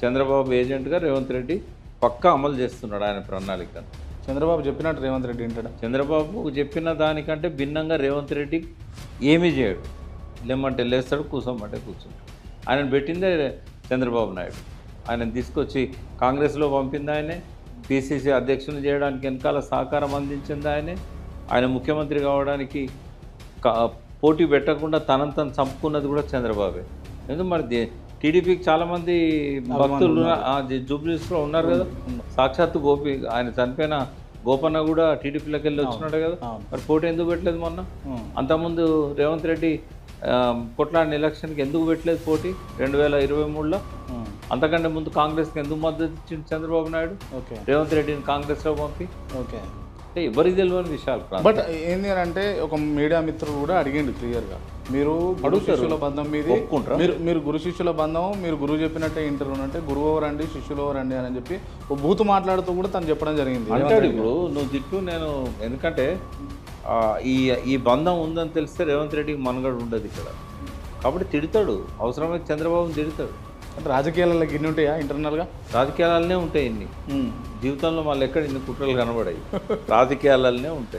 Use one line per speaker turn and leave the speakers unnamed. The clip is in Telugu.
చంద్రబాబు ఏజెంట్గా రేవంత్ రెడ్డి పక్కా అమలు చేస్తున్నాడు ఆయన ప్రణాళికను
చంద్రబాబు చెప్పినట్టు రేవంత్ రెడ్డి వింటాడా?
చంద్రబాబు చెప్పిన దానికంటే భిన్నంగా రేవంత్ రెడ్డి ఏమీ చేయడు. లేమంటే లేస్తాడు కూసోమంటే కూర్చుంటాడు. ఆయన పెట్టిందే చంద్రబాబు నాయుడు. ఆయన తీసుకొచ్చి కాంగ్రెస్లో పంపింది ఆయనే. పిసిసి అధ్యక్షుని చేయడానికి వెనకాల సహకారం అందించింది ఆయనే. ఆయన ముఖ్యమంత్రి కావడానికి పోటీ పెట్టకుండా తనను తను చంపుకున్నది కూడా చంద్రబాబే. ఎందుకు మరి టీడీపీకి చాలామంది భక్తులు జూబ్లీస్లో ఉన్నారు. కదా. సాక్షాత్తు గోపి ఆయన చనిపోయిన గోపన్న కూడా టీడీపీలోకి వెళ్ళి వచ్చినాడు కదా. మరి పోటీ ఎందుకు పెట్టలేదు మొన్న. అంతకుముందు రేవంత్ రెడ్డి ఆ, కొట్లాడిన ఎలక్షన్కి ఎందుకు పెట్టలేదు పోటీ? రెండు వేల ఇరవై మూడులో. అంతకంటే ముందు కాంగ్రెస్కి ఎందుకు మద్దతు ఇచ్చింది చంద్రబాబు నాయుడు?
ఓకే.
రేవంత్ రెడ్డిని కాంగ్రెస్లో పంపి.
ఓకే.
అంటే ఎవరికి తెలియని విషయాలు.
బట్ ఏంది అని అంటే ఒక మీడియా మిత్రుడు కూడా అడిగిండు క్లియర్గా. మీరు గురు శిష్యుల బంధం మీది? మీరు మీరు గురు శిష్యుల బంధం మీరు గురువు చెప్పినట్టే ఇంటర్ అంటే గురువు ఎవరండి శిష్యులు ఎవరండి అని చెప్పి ఓ బూతు మాట్లాడుతూ కూడా తను చెప్పడం జరిగింది.
అంటాడు ఇప్పుడు నువ్వు తిట్టు నేను ఎందుకంటే ఈ ఈ బంధం ఉందని తెలిస్తే రేవంత్ రెడ్డికి మనగడ ఉండదు ఇక్కడ. కాబట్టి తిడతాడు. అవసరమైతే చంద్రబాబుని తిడతాడు.
అంటే రాజకీయాలలో గిన్నె ఉంటాయా ఇంటర్నల్గా
రాజకీయాలనే ఉంటాయి ఇన్ని. జీవితంలో మళ్ళీ ఎక్కడ ఇన్ని కుట్రలు కనబడాయి? రాజకీయాలనే ఉంటాయి.